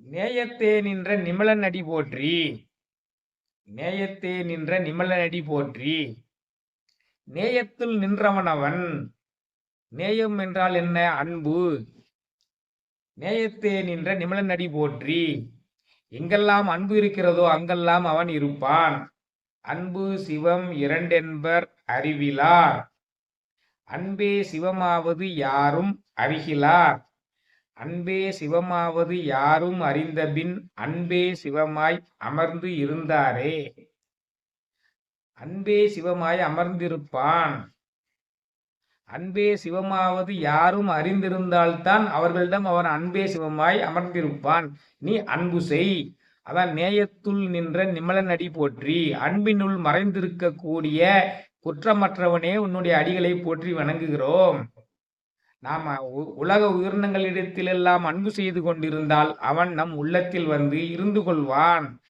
நேயத்தே நின்ற நிமலனடி போற்றி. நேயத்தே நின்ற நிமலனடி போற்றி. நேயத்துள் நின்றவனவன் நேயம் என்றால் என்ன அன்பு? நேயத்தே நின்ற நிமலனடி போற்றி. எங்கெல்லாம் அன்பு இருக்கிறதோ அங்கெல்லாம் அவன் இருப்பான். அன்பு சிவம் இரண்டென்பர் அறிவிலார். அன்பே சிவமாவது யாரும் அறிகிலார். அன்பே சிவமாவது யாரும் அறிந்தபின் அன்பே சிவமாய் அமர்ந்து இருந்தாரே. அன்பே சிவமாய் அமர்ந்திருப்பான். அன்பே சிவமாவது யாரும் அறிந்திருந்தால்தான் அவர்களிடம் அவன் அன்பே சிவமாய் அமர்ந்திருப்பான். நீ அன்பு செய். அதான் நேயத்துள் நின்ற நிமலனடி போற்றி. அன்பினுள் மறைந்திருக்கக்கூடிய குற்றமற்றவனே உன்னுடைய அடிகளை போற்றி வணங்குகிறோம். நாம உ- உலக உயிரினங்களிடத்திலெல்லாம் அன்பு செய்து கொண்டிருந்தால் அவன் நம் உள்ளத்தில் வந்து இருந்து கொள்வான்.